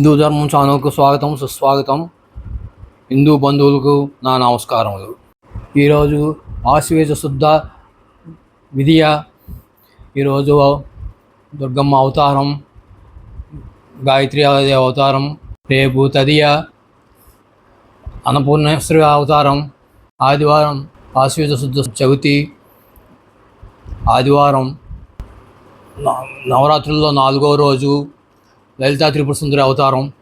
హిందూ ధర్మం ఛానల్కు స్వాగతం సుస్వాగతం. హిందూ బంధువులకు నా నమస్కారములు. ఈరోజు ఆశ్వేజ శుద్ధ విధియ ఈరోజు దుర్గమ్మ అవతారం గాయత్రి అవతారం రేపు తదియ అన్నపూర్ణేశ్వరి అవతారం ఆదివారం ఆశ్వేజ శుద్ధ చవితి ఆదివారం నవరాత్రుల్లో నాలుగో రోజు లలితా త్రిపుర సుందరి అవతారం.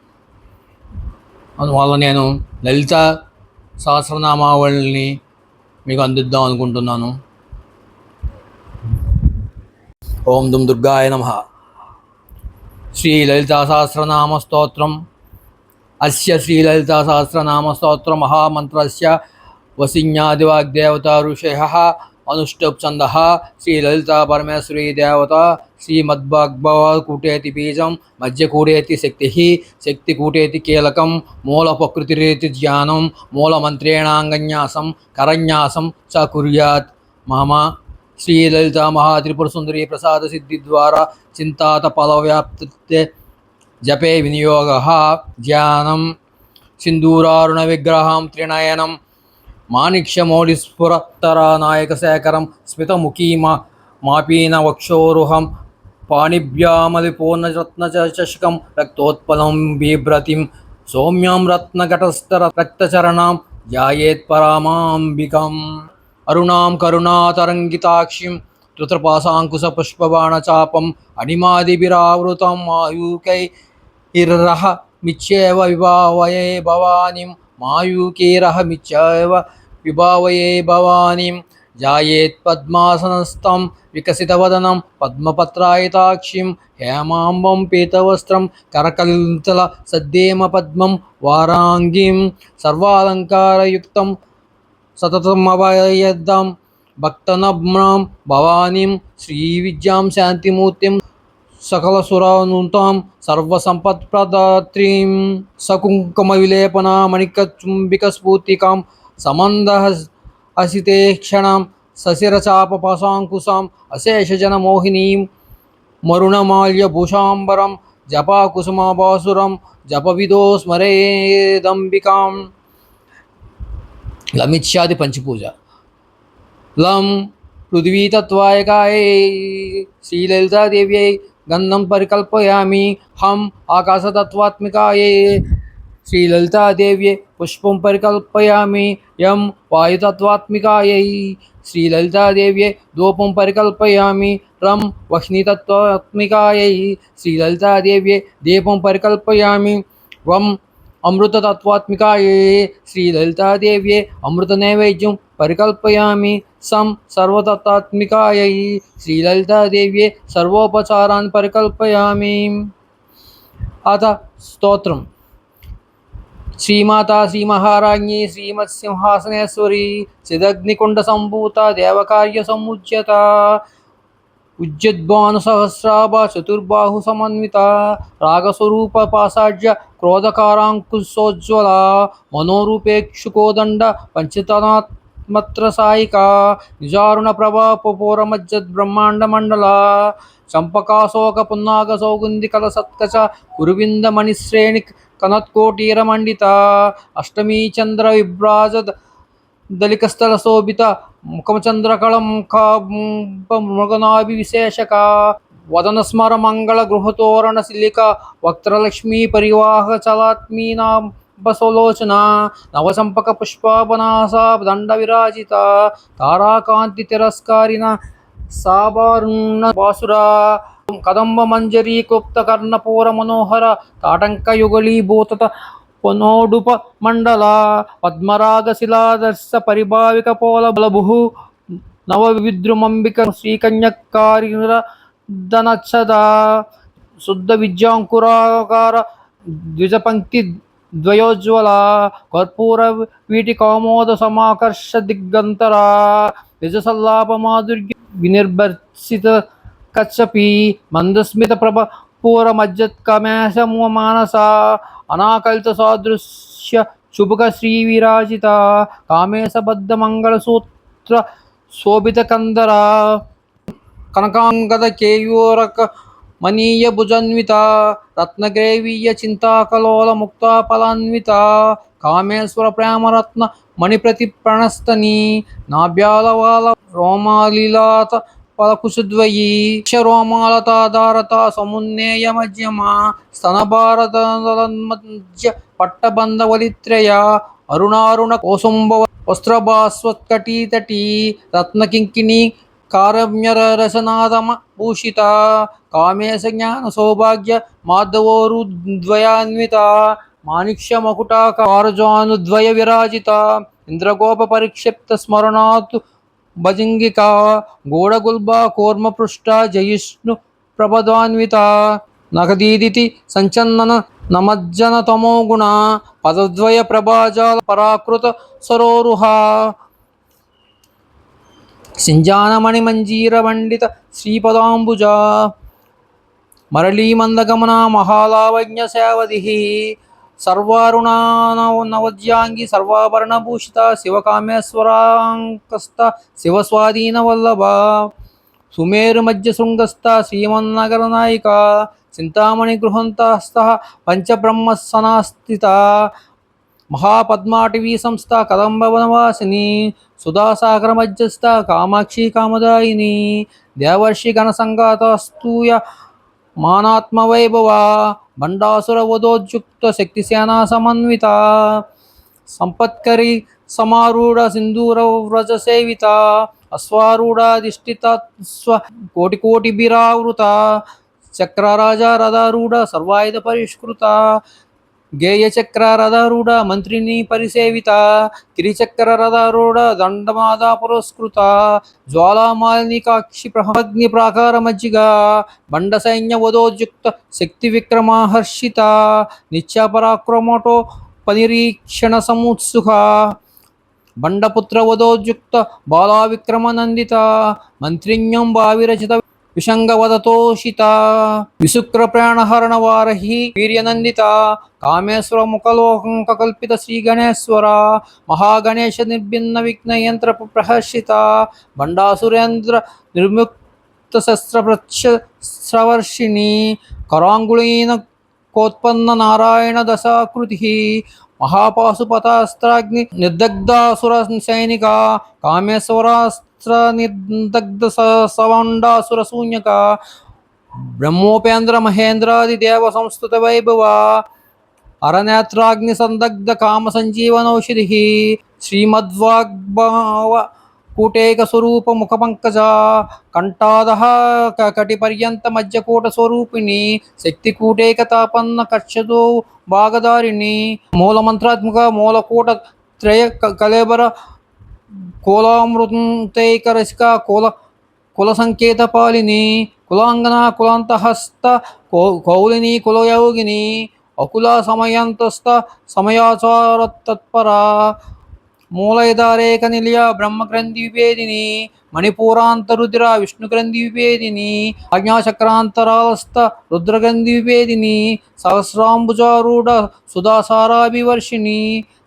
అందువల్ల నేను లలిత సహస్రనామావళిని మీకు అందిద్దాం అనుకుంటున్నాను. ఓం దుమ్ దుర్గాయ నమ. శ్రీ లలితా సహస్రనామ స్తోత్రం. అస్య శ్రీ లలితా సహస్రనామ స్తోత్ర మహామంత్రస్య వసిన్యాదివాగ్దేవత ఋషయ అనుష్ఠుప్ ఛంద శ్రీ పరమేశ్వరీ దేవత శ్రీమద్భగవకూటేతి బీజం మధ్యకూడేతి శక్తి శక్తికూటేతి కీలకం మూల ప్రకృతిరేతి ధ్యానం మూలమంత్రేణాంగన్యాసం కరన్యాసం చ కుర్యాత్ మమ శ్రీలలిత మహాత్రిపురసుందరీ ప్రసాద సిద్ధి ద్వారా చింతాత ఫలవ్యాప్తి జపే వినియోగ ధ్యానం సింధూరారుణ విగ్రహం త్రినయనం మాణిక్యమౌళి స్ఫురత్తర నాయక మాణిక్యమౌళిస్ఫురత్తరానాయకశేఖరం స్మితముఖీమా మాపీన వక్షోరుహం పాణిభ్యామలి పాణిభ్యామలిపూర్ణరత్నచషకం రక్తోత్పలం బిభ్రతిం సౌమ్యాం రత్నఘటస్థర రక్తచరణాం ధ్యాయేత్పరామాంబికం అరుణాం కరుణాతరంగితాక్షిం ధృతపాశాంకుశపుష్పబాణచాపం అణిమాదిభిరావృతం ఆయూకై ఇర్రహ మిచ్చేవ విభావయే భవానిం మాయూకీరహమిచ్చేవ విభావయే భవానిం. జాయేత్ పద్మాసనస్థం వికసితవదనం పద్మపత్రాయతాక్షిం హేమాంబం పీతవస్త్రం కరకలితల సద్దేమ పద్మం వారాంగీం సర్వాలంకారయుక్తం సతతమవయద్దం భక్తనమ్రాం భవానీం శ్రీవిద్యాం శాంతిమూర్తిం సకలసురానుతాం సర్వసంపత్ప్రదాత్రీం సకుంకుమ విలేపన మణికచుంబిక స్ఫూర్తికాం సమంద అసితే క్షణం సశిరచాప పశాంకుశాం అశేషజన మోహినీం మరుణమాల్యభూషాంబరం జపాకుసుమాభాసురం జపవిదో స్మరేదంబికాం లమిత్యాది పంచపూజ లం పృథ్వీతత్వాయకాయై శ్రీలలితాదేవ్యై गंधम परिकल्पयामि। हम आकाशतत्वात्मिकायै श्रीललितादेव्ये पुष्पं परिकल्पयामि। यं वायुतत्त्वात्मिकायै श्रीललितादेव्ये धूपं परिकल्पयामि। रं वह्नितत्त्वात्मिकायै श्रीललितादेव्ये दीपं परिकल्पयामि। वम् अमृततत्त्वात्मिकायै श्रीललितादेव्ये अमृतनैवेद्यं పరికల్పయామి సం సర్వతత్వాత్మికాయై శ్రీలలితాదేవ్యే సర్వోపచారాన్ పరికల్పయామి. అత స్తోత్రం. శ్రీమాతా శ్రీమత్ సింహాసనేశ్వరి సిదగ్నికుండ సంభూత దేవకార్య సముచ్యత ఉజ్జద్భాను సహస్రాభ చతుర్బాహు సమన్విత రాగస్వరూప పాసాఢ్య క్రోధకారాంకుశోజ్వల మనోరూపేక్షుకోదండ పంచతనాత్ పంచతనాత్మత్ర సాయిక నిజారుణ ప్రభాపూరమజ్జద్ బ్రహ్మాండ మండల చంపకాశోక పున్నాగ సౌగుంది కల సత్కచ కురువింద మణిశ్రేణి కనత్కోటీర మండిత అష్టమీ చంద్ర విభ్రాజ దళికస్థల శోభిత ముఖమచంద్రకళం మృగనాభి విశేషక వదన స్మర మంగళ గృహతోరణ శిలిక వక్త్రలక్ష్మీ పరివాహ చలాత్మీనా చలాత్మీనాభసలోచన నవసంపక పుష్పాపనాస దండ విరాజిత తారాకాంతి తిరస్కారిన సాబారుణ బాసురా కదంబ మంజరీ క్లుప్త కర్ణపూర మనోహర తాటంక యుగళీభూత పొనోడుప మండల పద్మరాగ శిలాదర్శ పరిభావిక పోల బలభు నవ విద్రుమంబిక శ్రీకన్యకారిర దనచ్చద శుద్ధ విద్యాంకురాకార ద్విజపంక్తి ದ್ವಯೋಜ್ವಲ ಕರ್ಪೂರ ವೀಟಿಕಾಮೋದ ಸಮಾಕರ್ಷ ದಿಗ್ಗಂತರ ನಿಜಸಲ್ಲಾಪ ಮಾಧುರ್ಯ ವಿನಿರ್ಭರ್ಸಿತ ಕಚ್ಚಪಿ ಮಂದಸ್ಮಿತ ಪ್ರಭ ಪೂರ ಮಜ್ಜತ್ ಕಮೇಶ ಮಾನಸ ಅನಾಕಲಿತ ಸಾದೃಶ್ಯ ಶುಭಕ ಶ್ರೀ ವಿರಾಜಿತ ಕಾಮೇಶ ಬದ್ಧ ಮಂಗಳ ಸೂತ್ರ ಶೋಭಿತ ಕಂದರ ಕನಕಾಂಗದ ಕೇಯೂರಕ మనీయ భుజన్విత రత్నగ్రేవీయ చింతాకలోల ముక్తాఫలాన్విత కామేశ్వర ప్రేమరత్న మణిప్రతి ప్రణస్తని నాభ్యాలవాల రోమాలీలాత పలకుశుద్వయీ క్షరోమాలతాధారత సమున్నేయ మధ్యమా స్తనభారత మధ్య పట్టబంధవలిత్రయ అరుణారుణ కోసుంభవ వస్త్రభాస్వత్కటీతటీ రత్నకింకిణి కారమ్యరసనాదమ భూషిత కామేశ జ్ఞాన సౌభాగ్య మాధవోరుద్వయాన్విత మాణిక్య మకుటాకారజానుద్వయ విరాజిత ఇంద్రగోప పరిక్షిప్త స్మరణాత్ భజింగిక గోడగుల్బ కూర్మపృష్ట జయిష్ణు ప్రపదాన్విత నగదీదితి సంచన్నన నమజ్జన తమో గుణ పదద్వయ ప్రభాజాల పరాకృత సరోరుహ సింజానమణి మంజీర మండిత శ్రీపదాంబుజ మరళీమందగమన మహాలావజ్ఞ సేవది. సర్వారుణానవద్యాంగి సర్వాభరణభూషిత శివకామేశ్వరాంకస్త శివస్వాధీన వల్లభ. సుమేరు మధ్య శృంగస్థ శ్రీమన్నగర నాయిక చింతామణి గృహంతస్థ పంచబ్రహ్మసనాస్థిత మహాపద్మాటవీ సంస్థ కదంబవనవాసిని సుధాసాగర మధ్యస్థ కామాక్షి కామదాయిని. దేవర్షి గణసంగాతస్తూయ మానాత్మవైభవ బండాసుర వదోద్యుక్త శక్తిసేనా సమన్విత. సంపత్కరి సమారూఢ సింధూర వ్రజ సేవిత అశ్వారూఢాధిష్ఠిత స్వ కోటి కోటి బిరావృత చక్రరాజ రథారూఢ సర్వాయుధ పరిష్కృత. గేయ మంత్రిని పరిసేవిత కిరిచక్ర రథారూఢ దండమాద పురస్కృత జ్వాలామాలినికాక్షి ప్రహమగ్ని ప్రాకార మజ్జిగ బండ సైన్య వదోద్యుక్త శక్తి విక్రమాహర్షిత నిత్యపరాక్రమటో పనిరీక్షణ సముత్సుఖ బండపుత్ర వదోద్యుక్త బాలా విక్రమనందిత మంత్రిణ్యం భావిరచిత విషంగవదతోషిత విశుక్ర ప్రాణహరణ వారహి వీర్యనందిత కామేశ్వర ముఖలోకంక కల్పిత శ్రీ గణేశ్వర మహాగణేశ నిర్భిన్న విఘ్నయంత్ర ప్రహర్షిత భండాసురేంద్ర నిర్ముక్త శస్త్ర ప్రవర్షిణి కరాంగుళీన కోత్పన్న నారాయణ దశాకృతి మహాపాశుపతాస్త్రాగ్ని నిర్దగ్ధాసుర సైనిక కామేశ్వరాస్త్ర నిర్దగ్ధ సవండాసుర శూన్యక బ్రహ్మోపేంద్ర మహేంద్రాది దేవ సంస్థుత వైభవ అరనేత్రాగ్ని సందగ్ధ కామ సంజీవనౌషధి శ్రీమద్వాగ్భావ కూటేక స్వరూప ముఖ పంకజ కంఠాదహ కటి పర్యంత మధ్యకూట స్వరూపిణి శక్తి కూటేక తాపన్న కక్షతో భాగదారిణి మూలమంత్రాత్మక మూలకూట త్రయ క- కలేబర కులామృతైక రసిక కుల కుల సంకేత పాలిని కులాంగన కులాంతహస్త కౌ- కౌలిని కులయోగిని అకుల సమయంతస్థ సమయాచార తత్పర మూలైదారేక నిలయ బ్రహ్మగ్రంథి విభేదిని మణిపూరాంతరుద్ర విష్ణుగ్రంథి విభేదిని ఆజ్ఞాచక్రాంతరాలస్థ రుద్రగ్రంథి విభేదిని సహస్రాంబుజారూఢ సుధాసారాభివర్షిణి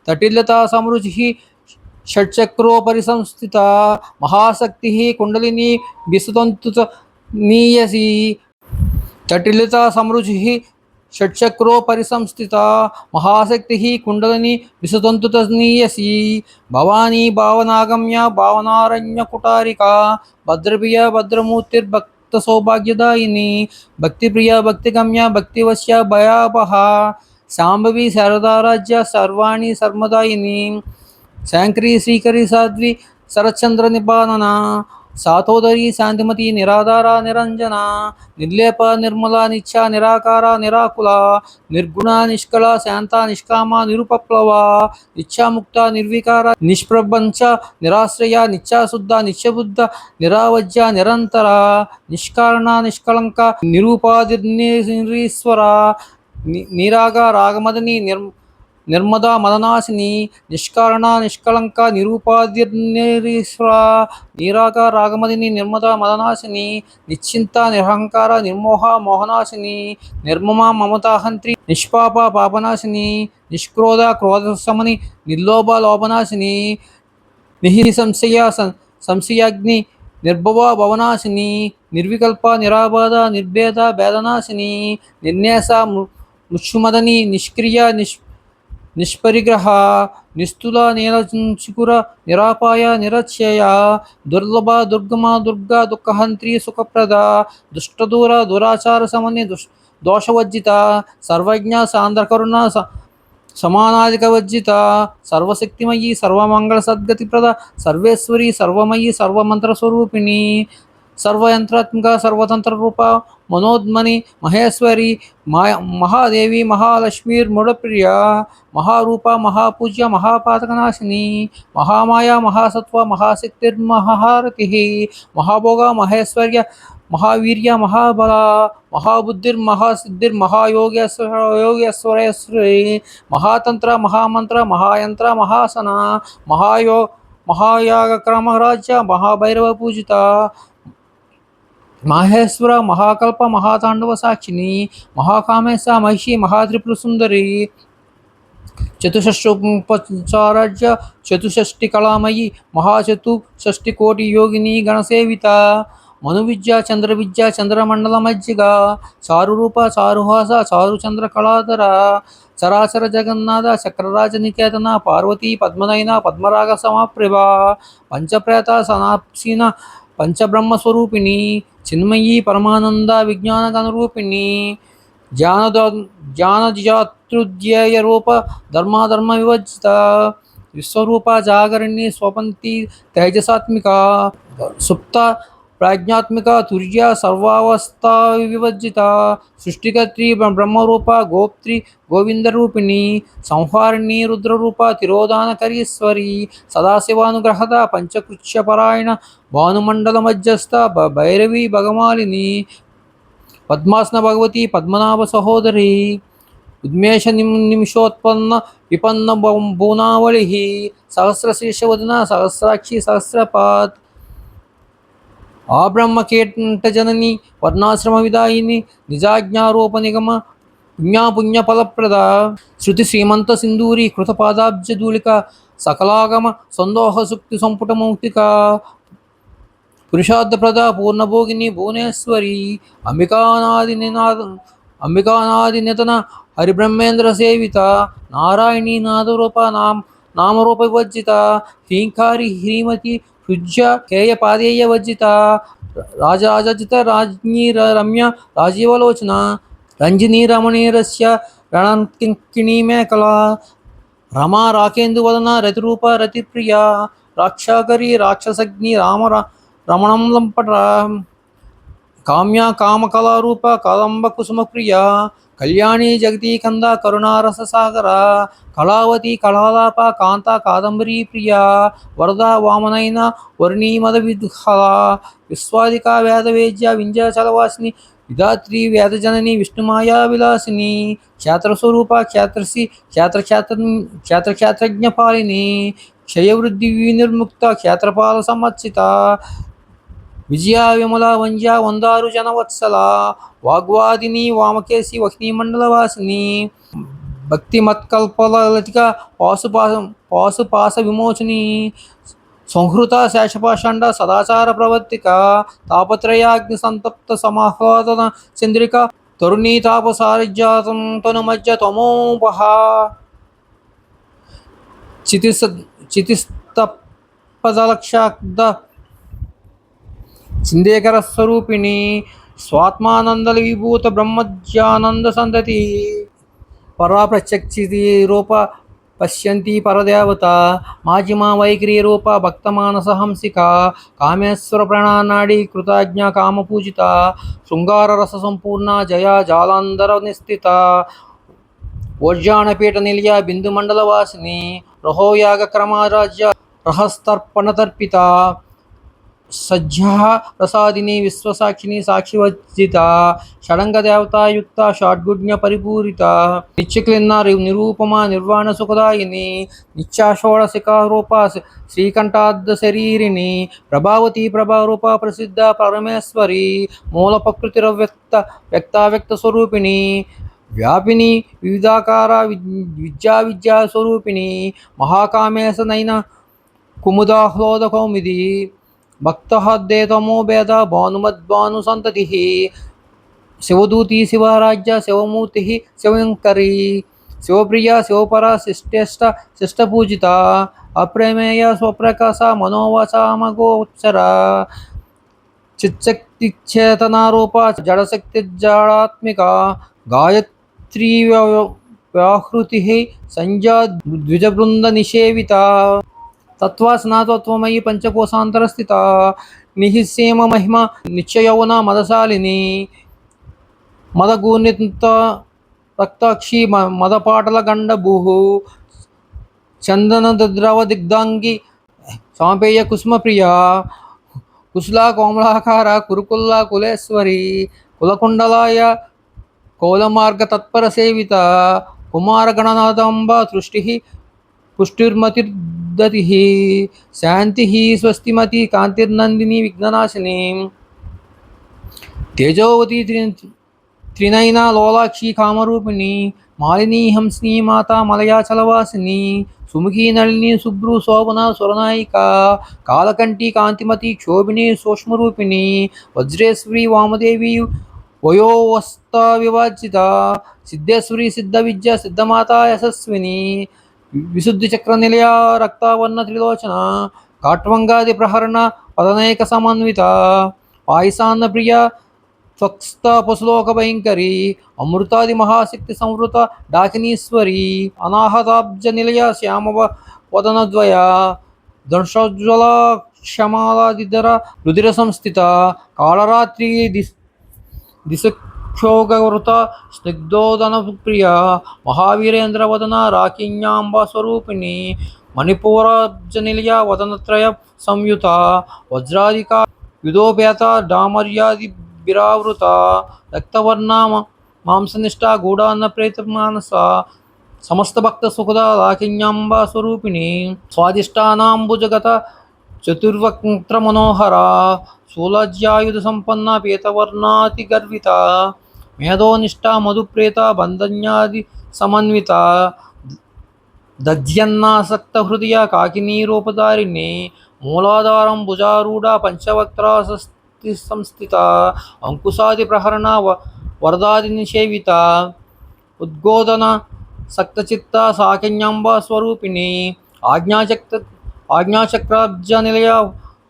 తటిల్లతా षट्चक्रोपरि संस्थिता महाशक्ति कुंडलिनी विस्तुतन्तु नीयसी। जटिलता समृचि षट्चक्रोपरि संस्थिता महाशक्तिः कुण्डलिनी विस्तुतन्तु नीयसी। भवानी भावनागम्या भावनारण्यकुटारिका, भद्रप्रिया भद्रमूर्तिर्भक्तसौभाग्यदायिनी, भक्तिप्रिया भक्तिगम्या भक्तिवश्य भयापहा। शाम्भवी शारदाराज्य सर्वाणी सर्मदायिनी శాంకరి శ్రీకరి సాధ్వి శరచంద్ర నిబానన సాతోదరి శాంతిమతి నిరాధార నిరంజన నిర్లేప నిర్మల నిత్య నిరాకార నిరాకుల నిర్గుణ నిష్కళ శాంత నిష్కామ నిరుపప్లవ నిత్యాముక్త నిర్వికార నిష్ప్రపంచ నిరాశ్రయ నిత్యాశుద్ధ నిత్యబుద్ధ నిరావజ్య నిరంతర నిష్కారణ నిష్కళంక నిరూపాదిర్నిరీశ్వర ని- నిరాగ రాగమదని నిర్ నిర్మదా మదనాశిని నిష్కారణ నిష్కళంక నిరూపాదిర్నిరీశ్వర నీరాగ రాగమదిని నిర్మదా మదనాశిని నిశ్చింత నిరహంకార నిర్మోహ మోహనాశిని నిర్మమ మమతాహంత్రి నిష్పాప పాపనాశిని నిష్క్రోధ క్రోధశమని నిర్లోభ లోభనాశిని నిహి సంశయ సంశయాగ్ని నిర్భవ భవనాశిని నిర్వికల్ప నిరాబాధ నిర్భేద భేదనాశిని నిర్నేస ము- ముష్యుమదని నిష్క్రియ నిష్ నిష్పరిగ్రహ నిస్తుల నీలచుకుర నిరాపాయ నిరచయ దుర్లభ దుర్గమ దుర్గా దుఃఖహంత్రి సుఖప్రద దుష్టదూర దురాచార సమన్య దుష్ దోషవర్జిత సర్వజ్ఞ సాంద్రకరుణ స సమానాధికవర్జిత సర్వశక్తిమయీ సర్వమంగళ సద్గతిప్రద సర్వేశ్వరి సర్వమయీ సర్వమంత్రస్వరూపిణి सर्वयंत्रात्मक सर्वतंत्र रूप मनोदमि महेश्वरी महादेवी महालक्ष्मी मृणप्रिया महारूप, महापूज्य महापातकनाशिनी महामाया महासत्व महाशक्तिर्महारति महाभोग, महेश्वर्य महावीर महाबला महाबुद्धिर्महासिद्धिर्महायोग्योग्यश्वरेश्वरी महातंत्र महामंत्र महायंत्र महासना, महायो, महायागक्रमराज्य, महाभैरवपूजिता మహేశ్వర మహాకల్ప మహాతాండవ సాక్షిని మహాకామేశ మహిషి మహాత్రిపుర సుందరి చతుషష్ఠోపచారాజ్య చతుషష్ఠి కళామయి మహాచతుషష్టి కోటి యోగిని గణసేవిత మను విద్య చంద్ర విద్య చంద్రమండల మజ్జిగ చారురూప చారుహాస చారుచంద్ర కళాధర చరాచర జగన్నాథ చక్రరాజ నికేతన పార్వతీ పద్మనయన పద్మరాగ సమప్రభ పంచప్రేత సనాప్సిన పంచబ్రహ్మస్వరూపిణి చిన్మయీ పరమానంద విజ్ఞాన గణరూపిణి జ్ఞానద జ్ఞానజాతృధ్యేయ రూప ధర్మాధర్మ వివజిత విశ్వరూప జాగరణి స్వపంతి తేజసాత్మిక సుప్త ప్రాజ్ఞాత్మిక తుర్య సర్వావస్థా వివర్జిత సృష్టికర్త్రి బ్రహ్మరూప గోప్త్రి గోవిందరూపిణి సంహారిణి రుద్రరూప తిరోధానకరీశ్వరి సదాశివానుగ్రహద పంచకృత్యపరాయణ భానుమండల మధ్యస్థ భైరవి భగమాలిని పద్మాసన భగవతి పద్మనాభ సహోదరి ఉద్మేష నిమ్ నిమిషోత్పన్న విపన్న భూనావళి సహస్రశీర్షవదన సహస్రాక్షి సహస్రపాత్ ఆ బ్రహ్మకేట జనని వర్ణాశ్రమ విదాయిని నిజాజ్ఞారూప నిగమ పుణ్యాపుణ్య ఫలప్రద శృతి శ్రీమంత సింధూరి కృతపాదాబ్జధూళిక సకలాగమ సందోహ సుక్తి సంపుట పురుషార్థప్రద పూర్ణభోగిని భువనేశ్వరి అంబికానాది నినాద అంబికానాది నితన హరిబ్రహ్మేంద్ర సేవిత నారాయణీ నాదరూప నామ నామరూప వివర్జిత హ్రీంకారి హ్రీమతి హృజ్య కేయ పాదేయ రాజరాజజిత రాజ్ఞీ రమ్య రాజీవలోచన. రంజనీ రమణీరస్య రణకింకిణీ మేకల రమా రాకేందువదన రతిరూప రతిప్రియ. రాక్షాకరి రాక్షసగ్ని రామ రమణం లంపట కామ్య కామకళారూప కదంబ కుసుమప్రియ కళ్యాణి జగతీ కంద కరుణారస సాగర కళావతి కళాలాప కాంత కాదంబరీ ప్రియ వరద వామనైన వర్ణీమద విద్హల విశ్వాదిక వేదవేద్య వింధ్యాచలవాసిని విధాత్రి వేదజనని విష్ణుమాయా విలాసిని క్షేత్రస్వరూప క్షేత్రసి క్షేత్రక్షేత్ర క్షేత్రక్షేత్రజ్ఞపాలిని క్షయవృద్ధి వినిర్ముక్త క్షేత్రపాల సమర్చిత విజయ విమల వంజ వందారు జనవత్సల వాగ్వాదిని వామకేసి వహ్నీమండలవాసిని భక్తి మత్కల్పల లతిక పాశుపాస పాశుపాస విమోచని సంహృత శేషపాషండ సదాచార ప్రవర్తిక తాపత్రయాగ్ని సంతప్త సమాహ్లాదన చంద్రిక తరుణీ తాపసారిజాతం తను మధ్య తమోపహ. చితిస్ చితిస్తపదలక్షాబ్ద చిందేకర స్వరూపిణి స్వాత్మానందల విభూత బ్రహ్మజ్ఞానంద సంతతి. పరా ప్రత్యక్షితి రూప పశ్యంతి పరదేవత మాజిమా వైఖరి రూప భక్తమానస హంసిక కామేశ్వర ప్రణానాడి కృతజ్ఞ కామపూజిత శృంగార రస సంపూర్ణ జయా జాలాంధర నిస్థిత ఓర్జానపీఠ నిలయ బిందుమండల వాసిని రహోయాగ క్రమరాజ్య రహస్తర్పణతర్పిత సజ్జా ప్రసాదిని విశ్వసాక్షిని సాక్షివర్జిత షడంగ దేవతాయుక్త షాడ్గుజ్ఞ పరిపూరిత నిత్యక్లిన్న నిరూపమ నిర్వాణ సుఖదాయిని నిత్యాషోడశిఖారూప శ్రీకంఠార్థ శరీరిణి ప్రభావతి ప్రభారూప ప్రసిద్ధ పరమేశ్వరి మూల ప్రకృతి వ్యక్త వ్యక్తావ్యక్త స్వరూపిణి వ్యాపిని వివిధాకార విద్యా విద్యా స్వరూపిణి మహాకామేశనైన కుముదాహ్లోద కౌమిది भक्त हे तमो वेद भानुमद्भानुसंतति शिवदूती, शिवराज्य, शिवमूर्ति, शिवंकरी, शिवप्रिया, शिवपरा, शिष्टेष्ट, शिष्टपूजिता, अप्रमेय, स्वप्रकाश मनोवशामगोत्सरा चित्शक्तिचेतनारूपा जडशक्तिजडात्मिका गायत्री व्याहृतिः सञ्जा द्विजवृन्दनिषेविता ద్విజబృంద పంచకోశాంతరస్థిత. తత్వా నిహిస్సేమ మహిమ నిత్యయౌన మదశాలిని. మదగూర్ణిత రక్తాక్షి మదపాటల గండభూ భూహు చందన ద్రవ దిగ్ధాంగి సాంపేయ కుసుమ ప్రియ కుశలా కోమలాకార కురుకుల్లా కులేశ్వరి. కులకుండలాయ కౌలమార్గ తత్పర సేవిత. కుమార గణనాథంబ సృష్టి పుష్టిర్మతిర్దతి శాంతి స్వస్తిమతి కాంతిర్నందిని విఘ్ననాశిని తేజోవతి త్రి లోలాక్షి కామరూపిణి మాలిని హంసిని మాత మలయాచలవాసిని సుముఖీ నళిని శుభ్రు శోభన సురనాయిక కాలకంఠి కాంతిమతి క్షోభిణి సూక్ష్మరూపిణి వజ్రేశ్వరి వామదేవి వయోవస్త వివాచిత సిద్ధేశ్వరి సిద్ధ విద్య సిద్ధమాత యశస్విని విశుద్ధి చక్ర నిలయ రక్తావర్ణ త్రిలోచన కాట్వంగాది ప్రహరణ పదనైక సమన్విత పాయసాన్న ప్రియ స్వస్థ పశులోక భయంకరి అమృతాది మహాశక్తి సంవృత డాకినీశ్వరి అనాహతాబ్జ నిలయ శ్యామ వదనద్వయ దంశోజ్వల క్షమాలాదిధర రుధిర సంస్థిత కాళరాత్రి దిశ దిశ స్నిగ్ధోదన ప్రియ మహావీరేంద్రవదన రాకిణ్యాంబస్వరూపిణి రాకిన్యాంబ వదనత్రయ సంయుత వజ్రాధిక యుధోపేత డామర్యాది బిరావృత రక్తవర్ణ మాంసనిష్ట గూఢాన్న ప్రేత మానస సమస్త భక్త సుఖద రాకిణ్యాంబ స్వరూపిణి స్వాదిష్టానాంబుజగత చతుర్వక్త్ర మనోహర శూలజ్యాయుధ సంపన్న పీతవర్ణాతి గర్విత మేధోనిష్ట మధుప్రేత బంధన్యాది సమన్విత. దధ్యన్నాసక్త హృదయ కాకినీ రూపధారిణి మూలాధారం భుజారూఢ పంచవక్త్రాసస్తి సంస్థిత అంకుశాది ప్రహరణ వరదాది నిషేవిత. ఉద్గోదన సక్తచిత్త సాకన్యాంబ స్వరూపిణి. ఆజ్ఞాచక్ర ఆజ్ఞాచక్రాబ్జ నిలయ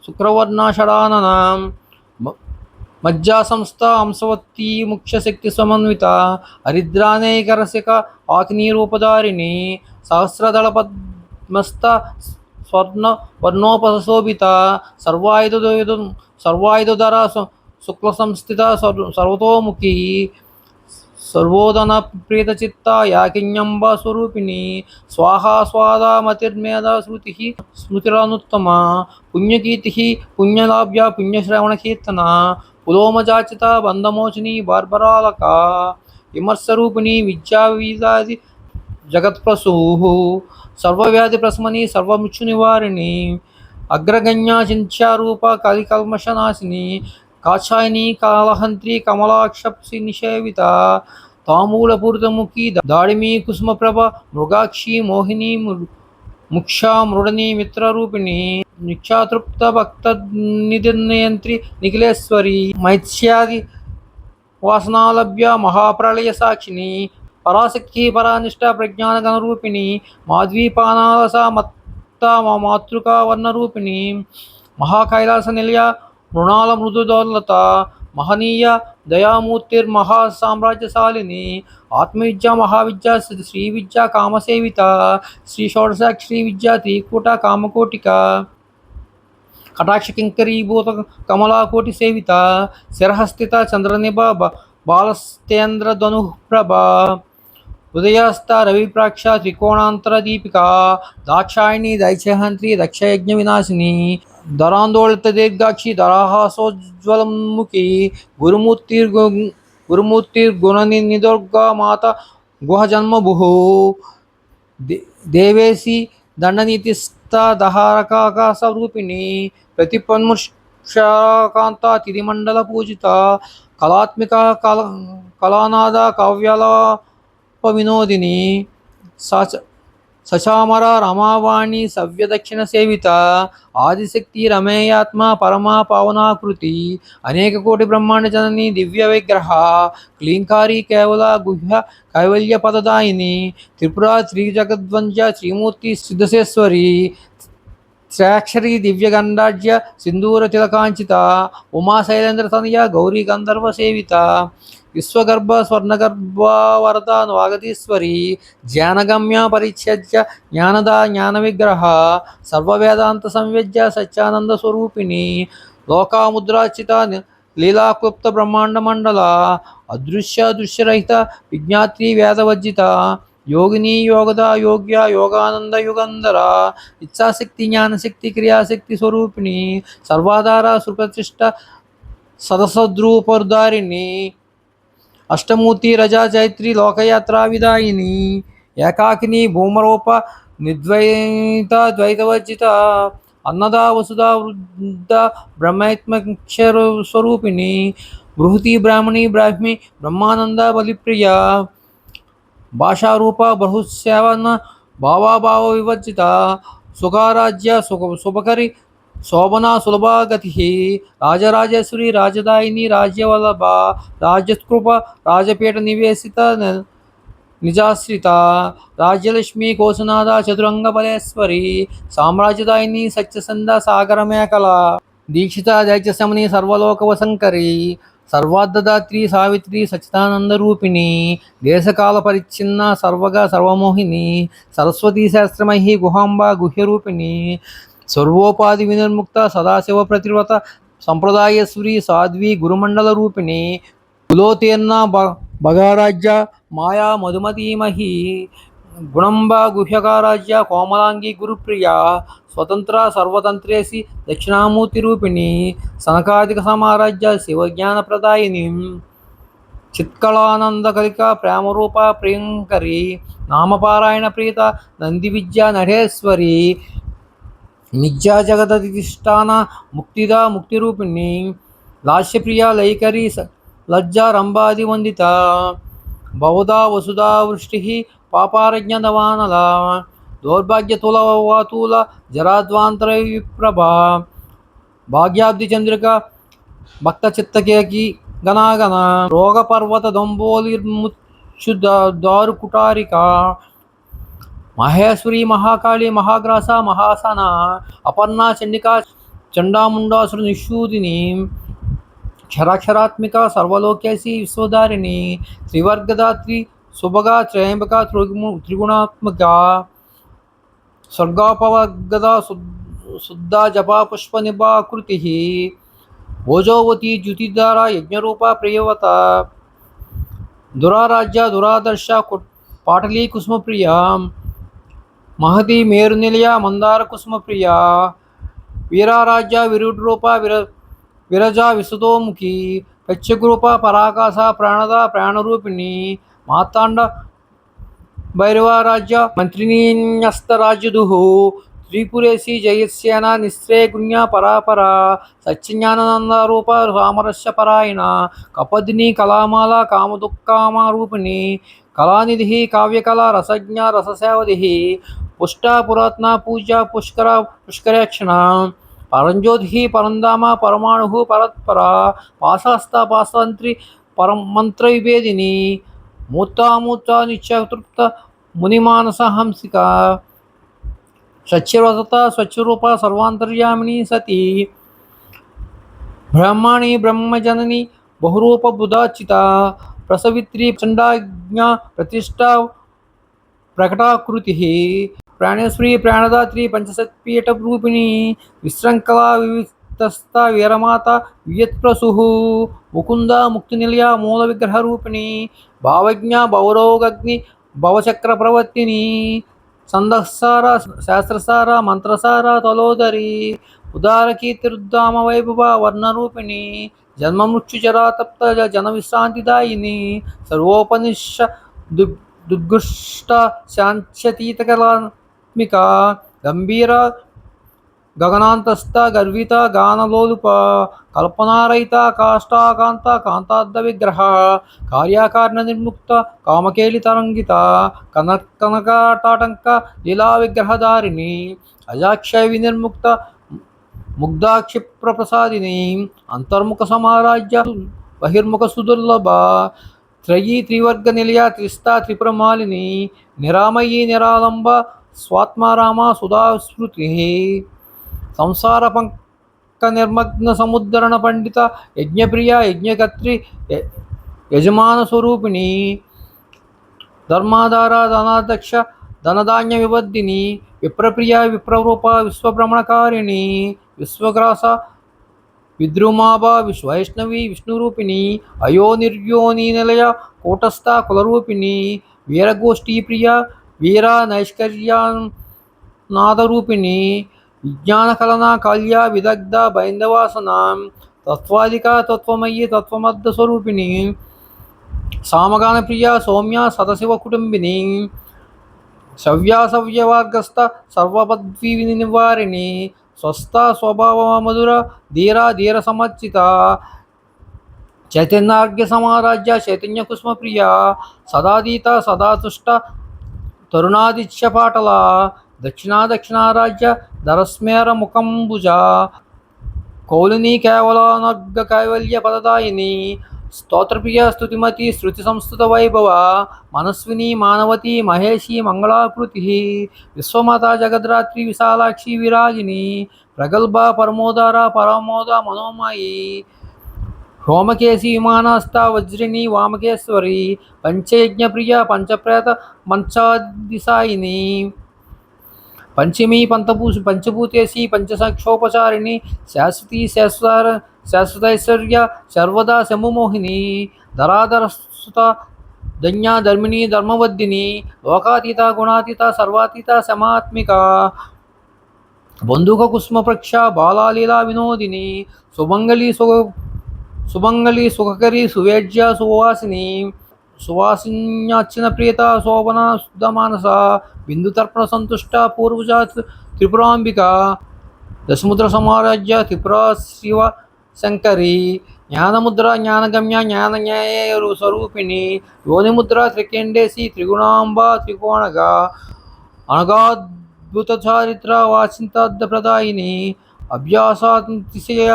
శుక్రవర్ణ షడానన మజ్జా సంస్థ అంశవత్తి ముఖ్య శక్తి సమన్విత హరిద్రానేకరసిక ఆగ్నిరూపధారిణి సహస్రదళ పద్మస్త స్వర్ణ వర్ణోపశోభిత సర్వాయుధ సర్వాయుధర శుక్ల సంస్థిత సర్వతోముఖి సర్వోదన ప్రీతచిత్త యాకిన్యంబ స్వరూపిణి స్వాహా స్వాదా మతిర్మేధ శృతి స్మృతిరానుత్తమ పుణ్యకీర్తి పుణ్యలాభ్య పుణ్యశ్రవణకీర్తన పులోమజాచిత బంధమోచిని బార్బరాలక విమర్శరూపిణి విద్యావీదాది జగత్ప్రసూ సర్వవ్యాధి ప్రసమని సర్వముచ్చు నివారిణి అగ్రగణ్య చింత్యారూప కలికల్మషనాశిని కాచాయని కాలహంత్రి కమలాక్షప్సి నిషేవిత తామూలపూరితముఖి దాడిమి కుసుమప్రభ మృగాక్షి మోహిని ముక్షా మృడని మిత్రరూపిణి నిక్షాతృప్త భక్త నిధిర్నయంత్రి నిఖిలేశ్వరి మైత్స్యాది వాసనాలభ్య మహాప్రళయ సాక్షిని పరాశక్తి పరానిష్ట ప్రజ్ఞానగణరూపిణి మాధ్వీపానాలస మత్త మాతృకా వర్ణరూపిణి మహాకైలాస నిలయ మృణాల మృదుదోల్లత మహనీయ దయామూర్తిర్మహా సామ్రాజ్యశాలిని ఆత్మవిద్య మహావిద్య శ్రీ- శ్రీ విద్య కామసేవిత శ్రీ షోడశాక్షి విద్య త్రికూట కామకోటిక కటాక్ష కింకరీభూత కమలాకోటి సేవిత శిరహస్థిత చంద్రనిభ బ- బాలస్తేంద్ర ధనుఃప్రభ రవిప్రాక్ష త్రికోణాంతర దీపిక దాక్షాయణి దైత్యహంత్రి దక్షయజ్ఞ వినాశిని దరాందోళిత దీర్ఘాక్షి దరాహాసోజ్వలముఖి గురుమూర్తిర్ గురుమూర్తిర్ గుణని నిదుర్గా మాత గుహజన్మభు దేవేసి దండనీతి దహారకాకాశరూపిణి ప్రతిపన్ముషకాంత తిరిమండల పూజిత కళాత్మిక కళ కళానాద కావ్యాల వినోదిని సాచ సశామర రమావాణి సవ్యదక్షిణ సేవిత ఆదిశక్తి రమేయాత్మ పరమా పావనాకృతి అనేక కోటి బ్రహ్మాండ జనని దివ్య విగ్రహ క్లీంకారి కేవల గుహ్య కైవల్య పదదాయిని త్రిపుర శ్రీ జగద్వంజ శ్రీమూర్తి సిద్ధసేశ్వరి త్రాక్షరి దివ్యగండాఢ్య సింధూర తిలకాంచిత ఉమాశైలేంద్ర తనయ గౌరీ గంధర్వ సేవిత విశ్వగర్భ స్వర్ణగర్భ వరద వాగతీశ్వరి జ్ఞానగమ్య పరిచ్ఛేద్య జ్ఞానద జ్ఞాన విగ్రహ సర్వవేదాంత సంవేద్య సత్యానంద స్వరూపిణి లోకాముద్రాచిత లీలాక్లుప్త బ్రహ్మాండ మండల అదృశ్య దృశ్యరహిత విజ్ఞాత్రి వేదవర్జిత యోగిని యోగద యోగ్య యోగానంద యుగంధర ఇచ్ఛాశక్తి జ్ఞానశక్తి క్రియాశక్తి స్వరూపిణి సర్వాధార సుప్రతిష్ట సదసద్రూపదారిణి అష్టమూర్తి రజాచైత్రి లోకయాత్రా విదాయిని ఏకాకిని భూమరూప నిద్వైత ద్వైతవర్జిత అన్నదా వసుదా వృద్ధ బ్రహ్మాత్మక్షర స్వరూపిణి బృహతి బ్రాహ్మణి బ్రాహ్మి బ్రహ్మానంద బలిప్రియ భాషారూప బృహుసేవన భావాభావ వివర్జిత సుఖారాజ్య సుఖ శుభకరి శోభనా సులభాగతి రాజరాజేశ్వరి రాజదాయిని రాజ్యవల్లభ రాజకృప రాజపీఠ నివేశిత నిజాశ్రిత రాజ్యలక్ష్మి కోసునాథ చతురంగ బలేశ్వరి సామ్రాజ్యదాయిని సత్యసంద సాగరమేకల దీక్షిత దైత్యశమని సర్వలోకవశంకరి సర్వార్ధదాత్రి సావిత్రి సచిదానంద రూపిణి దేశకాల పరిచ్ఛిన్న సర్వగా సర్వమోహిని సరస్వతీ శాస్త్రమహి గుహాంబ గుహ్యరూపిణి సర్వోపాధి వినిర్ముక్త సదాశివ ప్రతివ్రత సంప్రదాయశ్వరి సాధ్వి గురుమండల రూపిణి కులోతీర్ణ భ భగారాజ్య మాయా మధుమతీమహి గుణంబ గుహ్యకారాజ్య కోమలాంగి గురుప్రియ స్వతంత్ర సర్వతంత్రేసి దక్షిణామూర్తి రూపిణి సనకాదిక సమారాజ్య శివజ్ఞాన ప్రదాయిని చిత్కళానంద కలిక ప్రేమరూప ప్రియంకరి నామపారాయణ ప్రీత నంది విద్యా నరేశ్వరి నిత్యా జగదధిష్టాన ముక్తిద ముక్తిరూపిణి లాస్యప్రియ లైకరి స- లజ్జా రంభాది వందిత బహుదా వసుధా వృష్టి పాపారజ్ఞదవానల దౌర్భాగ్యతుల వాతుల జరాద్వాంతర విప్రభ భాగ్యాబ్ది చంద్రిక భక్త చిత్తకేకి గణాగణ రోగపర్వత పర్వత దారు కుటారిక మహేశ్వరి మహాకాళి మహాగ్రాస మహాసన అపర్ణ చండికా చండాముండాసురు నిషూదిని క్షరాక్షరాత్మిక సర్వలోకేసి విశ్వధారిణి త్రివర్గదాత్రి శుభగా త్రయంబక త్రిగు త్రిగుణాత్మక స్వర్గాపవర్గద శుద్ధ జపా పుష్ప నిభాకృతి ఓజోవతి ద్యుతిధార యజ్ఞరూప ప్రియవత దురారాజ్య దురాదర్శ కు- పాటలీ కుసుమప్రియ మహతి మేరునిలయ మందార కుసుమప్రియ. వీరారాజ్య విరుడ్రూప విర విరజ విశుతోముఖి ప్రత్యగ్రూప పరాకాశ ప్రాణద ప్రాణరూపిణి. మాతాండ భైరవారాజ్య మంత్రినీన్యస్తరాజ్యదుహు త్రిపురేసి జయసేన నిశ్రేగుణ్య పరాపర. సత్యజ్ఞానానందరూప సామరస్య పరాయణ. కపదిని కళామాల కామదుఃఖామరూపిణి. కళానిధి కావ్యకళ రసజ్ఞ రససేవది. पुष्टा पुरात्ना पूजा पुष्कर पुष्करक्षण परंज्योति परंदामा परमाणु परत्परा। पाशास्ता पाशांत्री परम मंत्र विभेदिनी मूतामूता निश्चतृप्त मुनिमानस हंसिका। सच्चिवसता स्वच्छरूपा सर्वांतर्यामिनी सती। ब्रह्माणी ब्रह्मजननी बहुरूप बुधाचिता प्रसवित्री चंडाज्ञा प्रतिष्ठा प्रकटाकृति। ప్రాణేశ్వరి ప్రాణదాత్రి పంచసత్పీఠ రూపిణి విశృంఖల వివిక్తస్థ వీరమాత వియత్ప్రసు ముకుంద ముక్తి నిలయ మూల విగ్రహ రూపిణి భావజ్ఞ భవరోగగ్ని భవచక్ర ప్రవర్తిని సందస్సార శాస్త్రసార మంత్రసార తలోదరి ఉదార కీర్తిరుద్దామ వైభవ వర్ణరూపిణి జన్మ మృత్యుచరా తప్త జన విశ్రాంతిదాయిని సర్వోపనిష దు దుర్గుష్ట శాంత్యతీతకలాత్మిక గంభీర గగనాంతస్థ గర్విత గానలోలుప కల్పనారహిత కాష్టాకాంత కాంతార్థ విగ్రహ కార్యాకారణ నిర్ముక్త కామకేలి తరంగిత కన కనకాటాటంక లీలా విగ్రహధారిణి అజాక్షయ వినిర్ముక్త ముగ్ధాక్షిప్రప్రసాదిని అంతర్ముఖ సమారాజ్య బహిర్ముఖ సుదుర్లభ త్రయీ త్రివర్గ నిలయ త్రిస్తా త్రిపురమాలిని నిరామయీ నిరాలంబ స్వాత్మారామ సుధాస్మృతి సంసార పంక నిర్మగ్న సముద్ధరణ పండిత యజ్ఞప్రియ యజ్ఞకర్త్రి యజమాన స్వరూపిణి ధర్మాధార ధనాధ్యక్ష ధనధాన్య విబద్ధిని విప్రప్రియ విప్రరూప విశ్వభ్రమణకారిణి విశ్వగ్రాస విద్రుమాభ విశ్వ వైష్ణవి విష్ణురూపిణి అయో నిర్యోని నిలయ కూటస్థ కులరూపిణి వీరగోష్ఠీ ప్రియ వీర నైష్కర్యానాదరూపిణి విజ్ఞానకలనా కాళ్య విదగ్ధ బైందవాసన తత్వాదికా తత్వమయ్యి తత్వమద్ద స్వరూపిణి సామగాన సౌమ్య సదశివ కుటుంబిని సవ్యాసవ్యవార్గస్థ సర్వపద్వి నివారిణి స్వస్థ స్వభావ మధుర ధీరా ధీర సమర్చిత చైతన్యార్ఘ్య సమారాజ్య చైతన్య కుస్మ ప్రియ సదాదీత సదాతుష్ట తరుణాదిత్య పాటల దక్షిణా దక్షిణారాజ్య ధరస్మేర ముఖంబుజ. కౌలిని కేవలానర్గ కైవల్య పదదాయిని స్తోత్రప్రియ స్తుతిమతి శృతి సంస్కృత వైభవ మనస్విని మానవతి మహేషి మంగళాకృతి విశ్వమాత జగద్రాత్రి విశాలాక్షి విరాజిని ప్రగల్భ పరమోదార పరమోద మనోమయి హోమకేశి విమానాస్థ వజ్రిని వామకేశ్వరి పంచయజ్ఞప్రియ పంచప్రేత మంచాదిశాయిని పంచమీ పంతభూ పంచభూతేసి పంచసాక్షోపచారిణి శాశ్వతి శాశ్వత శాశ్వతైశ్వర్య సర్వదా శంభుమోహిని ధరాధరసుత ధన్యా ధర్మిణి ధర్మవద్దిని లోకాతీత గుణాతీత సర్వాతీత సమాత్మిక బంధుక కుస్మ ప్రక్ష బాలాలీలా వినోదిని సుమంగళి సు సుమంగళి సుఖకరి సువేజ్య సువాసిని సువాసిన్యాచిన ప్రియత శోభన శుద్ధ మానస బిందు తర్పణ సంతుష్ట పూర్వజ త్రిపురాంబిక దశముద్ర సమారాజ్య త్రిపుర శివ శంకరి జ్ఞానముద్ర జ్ఞానగమ్య జ్ఞానన్యాయ స్వరూపిణి యోనిముద్ర త్రికెండేసి త్రిగుణాంబ త్రికోణగా అనగాద్భుత చారిత్ర వాచింతార్థ ప్రదాయిని అభ్యాసాతిశయ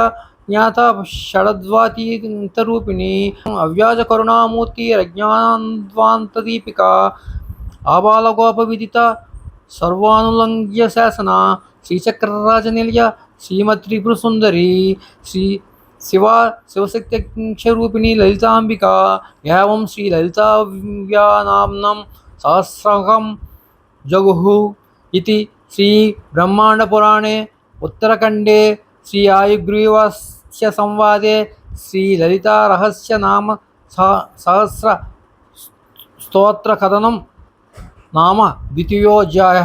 ज्ञाता षडद्वातीन्तरूपिणी अव्याजकरुणामूर्तिरज्ञान्वान्तदीपिका आबालगोपविदिता सर्वानुलङ्घ्य शासना श्रीचक्रराजनिलय सुंदरी श्री शिवा शिवशक्त्यक्षरूपिणी ललिताम्बिका एवं श्रीललिताव्यानाम्नं सहस्रकं जगुः इति श्रीब्रह्माण्डपुराणे उत्तरखण्डे श्री आयुग्रीवास సహస్రకం సంవాదే శ్రీ లలితా రహస్య నామ సహస్ర స్తోత్ర కథనం నామ ద్వితీయోధ్యాయ